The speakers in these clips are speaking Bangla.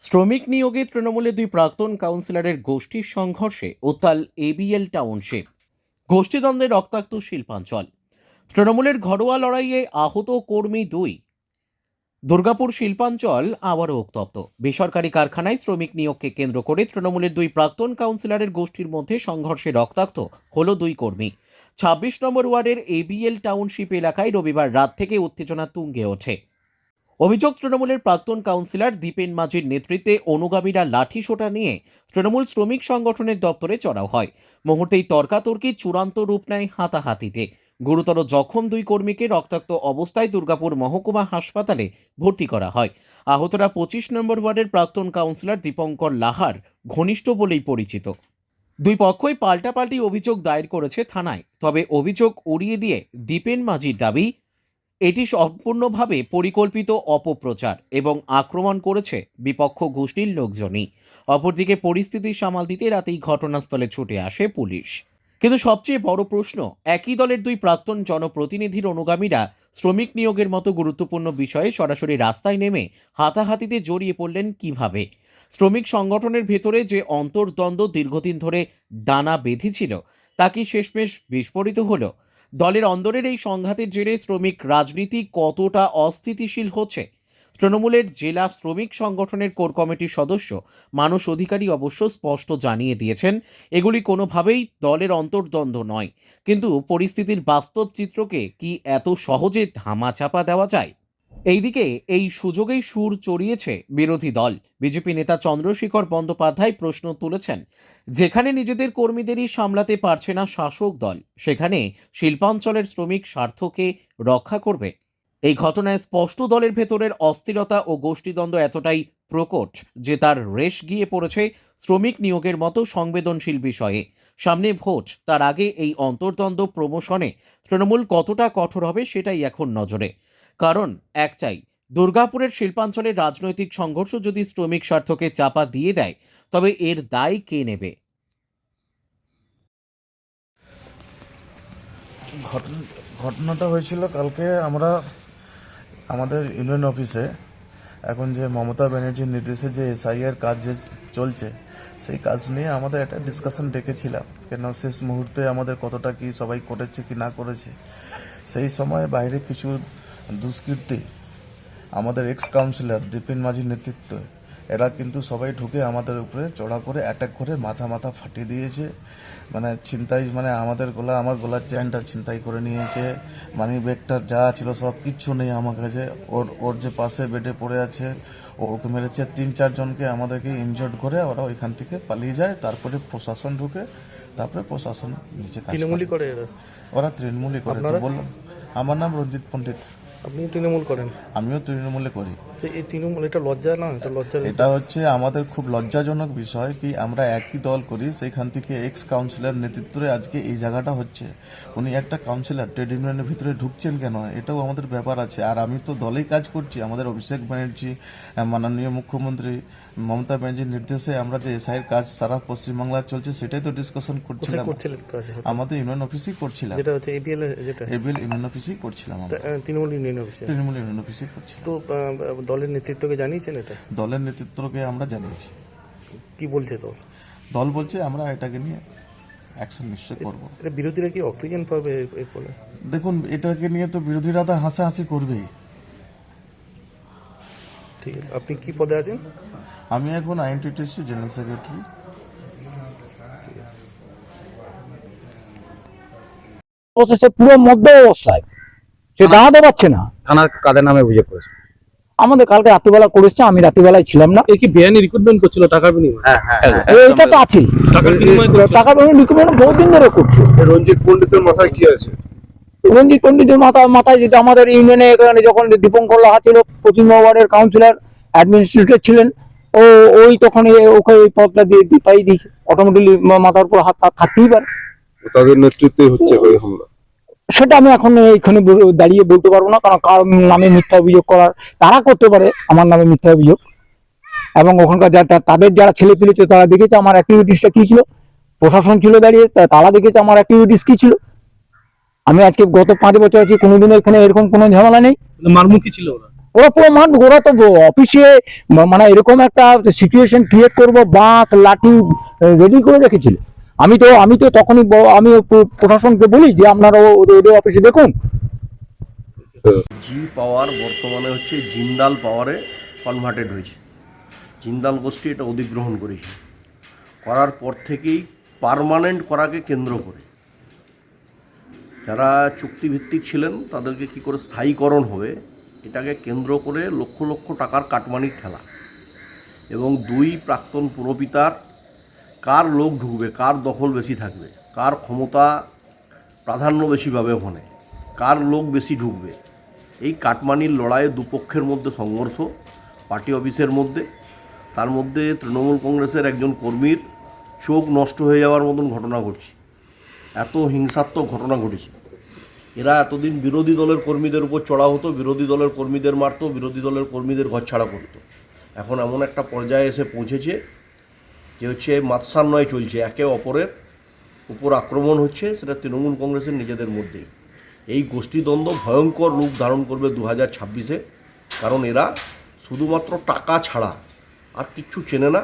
শ্রমিক নিয়োগে তৃণমূলের দুই প্রাক্তন কাউন্সিলরের গোষ্ঠীর সংঘর্ষে উত্তাল এবিএল টাউনশিপ। গোষ্ঠীদ্বন্দ্বে রক্তাক্ত শিল্পাঞ্চল। তৃণমূলের ঘরোয়া লড়াইয়ে আহত কর্মী দুই। দুর্গাপুর শিল্পাঞ্চল আবারও উত্তপ্ত। বেসরকারি কারখানায় শ্রমিক নিয়োগকে কেন্দ্র করে তৃণমূলের দুই প্রাক্তন কাউন্সিলরের গোষ্ঠীর মধ্যে সংঘর্ষে রক্তাক্ত হল দুই কর্মী। ছাব্বিশ নম্বর ওয়ার্ডের এবিএল টাউনশিপ এলাকায় রবিবার রাত থেকে উত্তেজনা তুঙ্গে ওঠে। অভিযোগ, তৃণমূলের প্রাক্তন কাউন্সিলর দীপেন মাঝির নেতৃত্বে অনুগামীরা লাঠি সোটা নিয়ে তৃণমূল শ্রমিক সংগঠনের দপ্তরে চড়াও হয়। মুহূর্তেই তর্কাতর্কি চূড়ান্ত রূপ নেয় হাতাহাতিতে। গুরুতর জখম দুই কর্মীকে রক্তাক্ত অবস্থায় দুর্গাপুর মহকুমা হাসপাতালে ভর্তি করা হয়। আহতরা পঁচিশ নম্বর ওয়ার্ডের প্রাক্তন কাউন্সিলর দীপঙ্কর লাহার ঘনিষ্ঠ বলেই পরিচিত। দুই পক্ষই পাল্টাপাল্টি অভিযোগ দায়ের করেছে থানায়, তবে অভিযোগ উড়িয়ে দিয়ে দীপেন মাঝির দাবি এটি সম্পূর্ণভাবে পরিকল্পিত অপপ্রচার এবং আক্রমণ করেছে বিপক্ষ গোষ্ঠীর লোকজনই। অপরদিকে পরিস্থিতি সামাল দিতে রাতেই ঘটনাস্থলে ছুটে আসে পুলিশ। কিন্তু সবচেয়ে বড় প্রশ্ন, একই দলের দুই প্রাক্তন জনপ্রতিনিধির অনুগামীরা শ্রমিক নিয়োগের মতো গুরুত্বপূর্ণ বিষয়ে সরাসরি রাস্তায় নেমে হাতাহাতিতে জড়িয়ে পড়লেন কীভাবে? শ্রমিক সংগঠনের ভেতরে যে অন্তর্দ্বন্দ্ব দীর্ঘদিন ধরে দানা বেঁধেছিল, তা কি শেষমেশ বিস্ফোরিত হলো? দলের অন্দরের এই সংঘাতের জেরে শ্রমিক রাজনীতি কতটা অস্থিতিশীল হচ্ছে? তৃণমূলের জেলা শ্রমিক সংগঠনের কোর কমিটির সদস্য মানুষ অধিকারী অবশ্য স্পষ্ট জানিয়ে দিয়েছেন, এগুলি কোনোভাবেই দলের অন্তর্দ্বন্দ্ব নয়। কিন্তু পরিস্থিতির বাস্তব চিত্রকে কি এত সহজে ধামাচাপা দেওয়া যায়? এইদিকে এই সুযোগেই সুর চড়িয়েছে বিরোধী দল। বিজেপি নেতা চন্দ্রশেখর বন্দ্যোপাধ্যায় প্রশ্ন তুলেছেন, যেখানে নিজেদের কর্মীদেরই সামলাতে পারছে না শাসক দল, সেখানে শিল্পাঞ্চলের শ্রমিক স্বার্থকে রক্ষা করবে। এই ঘটনায় স্পষ্ট দলের ভেতরের অস্থিরতা ও গোষ্ঠীদ্বন্দ্ব এতটাই প্রকট যে তার রেশ গিয়ে পড়েছে শ্রমিক নিয়োগের মতো সংবেদনশীল বিষয়ে। সামনে ভোট, তার আগে এই অন্তর্দ্বন্দ্ব প্রমোশনে তৃণমূল কতটা কঠোর হবে সেটাই এখন নজরে। কারণ একটাই দুর্গাপুরের শিল্পাঞ্চলের রাজনৈতিক সংঘর্ষ যদি শ্রমিক স্বার্থকে চাপা দিয়ে দেয়, তবে এর দায় কে নেবে? ঘটনাটা হয়েছিল কালকে আমরা আমাদের ইউনিয়ন অফিসে, এখন যে মমতা ব্যানার্জির নির্দেশে যে এসআইআর কাজ যে চলছে, সেই কাজ নিয়ে আমাদের একটা ডিসকাশন ডেকেছিলাম, কেন শেষ মুহূর্তে আমাদের কতটা কি সবাই করেছে কি না করেছে। সেই সময় বাইরে কিছু দুষ্কৃতী আমাদের এক্স কাউন্সিলর দীপিন মাঝির নেতৃত্বে এরা কিন্তু সবাই ঢুকে আমাদের উপরে চড়া করে অ্যাটাক করে মাথা মাথা ফাটিয়ে দিয়েছে। মানে ছিনতাই মানে আমাদের গলা আমার গলার চেনটা ছিনতাই করে নিয়েছে। মানি ব্যাগটা যা ছিল সব কিচ্ছু নেই আমার কাছে। ওর ওর যে পাশে বেডে পড়ে আছে ওকে মেরেছে। তিন চারজনকে আমাদেরকে ইনজোর্ড করে ওরা ওইখান থেকে পালিয়ে যায়। তারপরে প্রশাসন ঢুকে তারপরে প্রশাসন নিচে করে। তৃণমূলই করে। ওরা তৃণমূলই করে বললাম আমার নাম রঞ্জিত পণ্ডিত। আপনি তৃণমূল করেন? আমিও তৃণমূলে করি। তো এই তৃণমূল এটা লজ্জা না? এটা লজ্জার এটা হচ্ছে আমাদের খুব লজ্জাজনক বিষয় কি আমরা একই দল করি সেখান থেকে এক্স কাউন্সিলর নেতৃত্বে আজকে এই জায়গাটা হচ্ছে। উনি একটা কাউন্সিলর ট্রেড ইউনিয়নের ভিতরে ঢুকছেন কেন? এটাও আমাদের ব্যাপার আছে। আর আমি তো দলেই কাজ করছি। আমাদের অভিষেক ব্যানার্জি মাননীয় মুখ্যমন্ত্রী মমতা ব্যানার্জির নির্দেশে আমরা যে এসআইয়ের কাজ সারা পশ্চিমবাংলায় চলছে সেটাই তো ডিসকাশন করছিলাম। আমাদের ইউনিয়ন অফিসেই করছিলাম। যেটা হচ্ছে এপিএল যেটা? এবিএল ইউনিয়ন অফিসেই করছিলাম তৃণমূল ইউনিয়ন অফিসে তৃণমূল ইউনিয়ন অফিসেই করছিলাম। তো দলের নেতৃত্বকে জানিয়েছেন এটা? দলের নেতৃত্বকে আমরা জানিয়েছি। কি বলছে দল? দল বলছে আমরা এটাকে নিয়ে অ্যাকশন নিশ্চয় করব। এটা বিরোধীরা কি অক্সিজেন পাবে এর- ফলে? দেখুন এটাকে নিয়ে তো বিরোধীরা তো হাসাহাসি করবেই। ঠিক আছে আপনি কি পদে আছেন? আমি এখন আইএনটিটিসি জেনারেল সেক্রেটারি প্রসেসে পুরো মধ্য অবস্থায়। সে দাঁড়াতে পারছে না। থানা কাদের নামে বুঝে করেছে? আমাদের কালকে রাত্রিবেলা করেছে আমি রাত্রিবেলায় ছিলাম না। কি বেআইনি রিক্রুটমেন্ট করছিল টাকার বিনিময়ে? হ্যাঁ হ্যাঁ এইটা তো আছেই। টাকার বিনিময়ে করছিল। টাকা রিকমেন্ড বহুদিন ধরে করছে। রঞ্জিত পণ্ডিতের মাথায় কি আছে? রঞ্জিত পণ্ডিতের মাথা মাথায় যেটা আমাদের ইউনিয়নে এখানে যখন দীপঙ্কর লাহা ছিল পশ্চিমবঙ্গ ওয়ার্ডের কাউন্সিলর অ্যাডমিনিস্ট্রেটর ছিলেন ও ওই তখন ওকে ওই পদটা দিয়ে দিয়েছে। অটোমেটিকলি মাথার উপর হাত হাত থাকতেই পারে। তাদের নেতৃত্বে হচ্ছে হয়ে হামলা সেটা আমি এখন বলে- দাঁড়িয়ে বলতে পারব না কারণ কার নামে মিথ্যা অভিযোগ করার তারা করতে পারে আমার নামে মিথ্যা অভিযোগ। এবং ওখানকার যা তা- তাদের যারা ছেলে পেলে ছিল তারা দেখেছে আমার অ্যাক্টিভিটিসটা কী ছিল? প্রশাসন ছিল দাঁড়িয়ে তা- তারা দেখেছে আমার অ্যাক্টিভিটিস কী ছিল? আমি আজকে গত পাঁচ বছর আছি কোনোদিনও এখানে এরকম কোনো ঝামেলা নেই। মারমুখী ছিল ওরা? ওরা পুরো মান ওরা তো অফিসে মানে এরকম একটা সিচুয়েশন ক্রিয়েট করব বাঁশ লাঠি রেডি করে রেখেছিল। আমি তো আমি তো তখনই আমি প্রশাসনকে বলি যে আপনারা ওদের অফিসে দেখুন। জি পাওয়ার বর্তমানে হচ্ছে জিন্দাল পাওয়ারে কনভার্টেড হয়েছে। জিন্দাল গোষ্ঠী এটা অধিগ্রহণ করেছে। করার পর থেকেই পার্মানেন্ট করাকে কেন্দ্র করে। যারা চুক্তিভিত্তিক ছিলেন, তাদেরকে কি করে স্থায়ীকরণ হবে, এটাকে কেন্দ্র করে লক্ষ লক্ষ টাকার কাটমানির খেলা এবং দুই প্রাক্তন পুরপিতার কার লোক ঢুকবে, কার দখল বেশি থাকবে, কার ক্ষমতা প্রাধান্য বেশি পাবে ওখানে, কার লোক বেশি ঢুকবে। এই কাটমানির লড়াইয়ে দুপক্ষের মধ্যে সংঘর্ষ, পার্টি অফিসের মধ্যে, তার মধ্যে তৃণমূল কংগ্রেসের একজন কর্মীর চোখ নষ্ট হয়ে যাওয়ার মতন ঘটনা ঘটছে। এত হিংসাত্মক ঘটনা ঘটেছে। এরা এতদিন বিরোধী দলের কর্মীদের উপর চড়া হতো, বিরোধী দলের কর্মীদের মারতো, বিরোধী দলের কর্মীদের ঘরছাড়া করতো। এখন এমন একটা পর্যায়ে এসে পৌঁছেছে যে হচ্ছে মাৎসান্বয় চলছে, একে অপরের উপর আক্রমণ হচ্ছে, সেটা তৃণমূল কংগ্রেসের নিজেদের মধ্যেই। এই গোষ্ঠীদ্বন্দ্ব ভয়ঙ্কর রূপ ধারণ করবে দু হাজার ছাব্বিশে, কারণ এরা শুধুমাত্র টাকা ছাড়া আর কিচ্ছু চেনে না।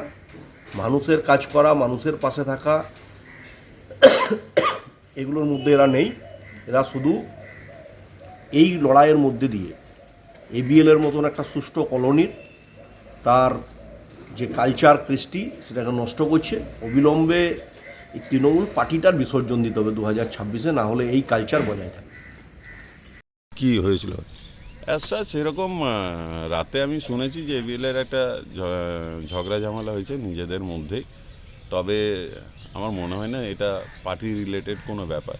মানুষের কাজ করা, মানুষের পাশে থাকা, এগুলোর মধ্যে এরা নেই। এরা শুধু এই লড়াইয়ের মধ্যে দিয়ে এবিএলের মতন একটা সুষ্ঠু কলোনির, তার যে কালচার কৃষ্টি সেটাকে নষ্ট করছে অবিলম্বে এই তৃণমূল পার্টিটার বিসর্জন দিতে হবে দু হাজার ছাব্বিশে না হলে এই কালচার বজায় থাকবে। কি হয়েছিল? অ্যাজ সেরকম রাতে আমি শুনেছি যে এবিএলের একটা ঝগড়া ঝামেলা হয়েছে নিজেদের মধ্যেই তবে আমার মনে হয় না এটা পার্টি রিলেটেড কোনো ব্যাপার।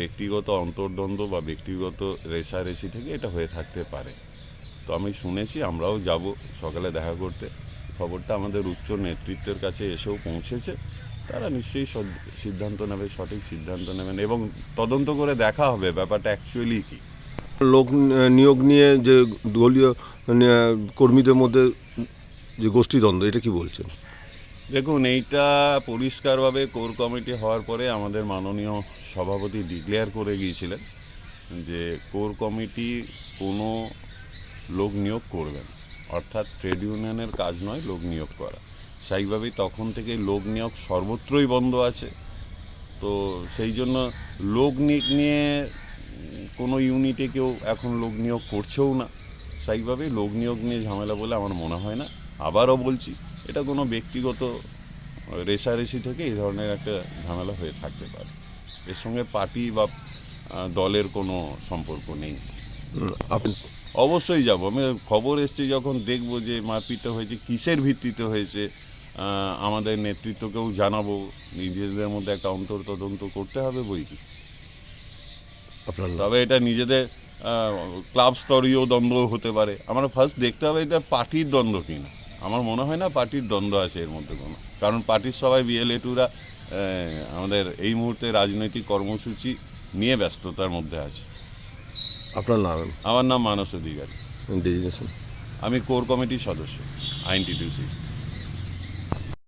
ব্যক্তিগত অন্তর্দ্বন্দ্ব বা ব্যক্তিগত রেশারেশি থেকে এটা হয়ে থাকতে পারে। তো আমি শুনেছি আমরাও যাব সকালে দেখা করতে। খবরটা আমাদের উচ্চ নেতৃত্বের কাছে এসেও পৌঁছেছে। তারা নিশ্চয়ই সিদ্ধান্ত নেবে সঠিক সিদ্ধান্ত নেবেন এবং তদন্ত করে দেখা হবে ব্যাপারটা অ্যাকচুয়ালি কী। লোক নিয়োগ নিয়ে যে দলীয় কর্মীদের মধ্যে যে গোষ্ঠীদ্বন্দ্ব এটা কি বলছেন? দেখুন এইটা পরিষ্কারভাবে কোর কমিটি হওয়ার পরে আমাদের মাননীয় সভাপতি ডিক্লেয়ার করে গিয়েছিলেন যে কোর কমিটি কোনো লোক নিয়োগ করবেন অর্থাৎ ট্রেড ইউনিয়নের কাজ নয়, লোক নিয়োগ করা। স্বাভাবিকভাবেই তখন থেকে লোক নিয়োগ সর্বত্রই বন্ধ আছে। তো সেই জন্য লোক নিয়োগ নিয়ে কোনো ইউনিটে কেউ এখন লোক নিয়োগ করছেও না। স্বাভাবিকভাবেই লোক নিয়োগ নিয়ে ঝামেলা বলে আমার মনে হয় না। আবারও বলছি, এটা কোনো ব্যক্তিগত রেশারেশি থেকে এই ধরনের একটা ঝামেলা হয়ে থাকতে পারে। এর সঙ্গে পার্টি বা দলের কোনো সম্পর্ক নেই। আপনি অবশ্যই যাব। আমি খবর এসছে যখন দেখব যে মারপিটটা হয়েছে কিসের ভিত্তিতে হয়েছে আমাদের নেতৃত্বকেও জানাব। নিজেদের মধ্যে একটা অন্তর তদন্ত করতে হবে বই কি তবে এটা নিজেদের ক্লাব স্তরীয় দ্বন্দ্ব হতে পারে। আমরা ফার্স্ট দেখতে হবে এটা পার্টির দ্বন্দ্ব কিনা। আমার মনে হয় না পার্টির দ্বন্দ্ব আছে এর মধ্যে কোনো। কারণ পার্টির সবাই বিএলএটুরা আমাদের এই মুহূর্তে রাজনৈতিক কর্মসূচি নিয়ে ব্যস্ততার মধ্যে আছে। আপনার নাম? আমার নাম মানস অধিকারী। ডেজিনেশন আমি কোর কমিটির সদস্য আইনটিটিউসি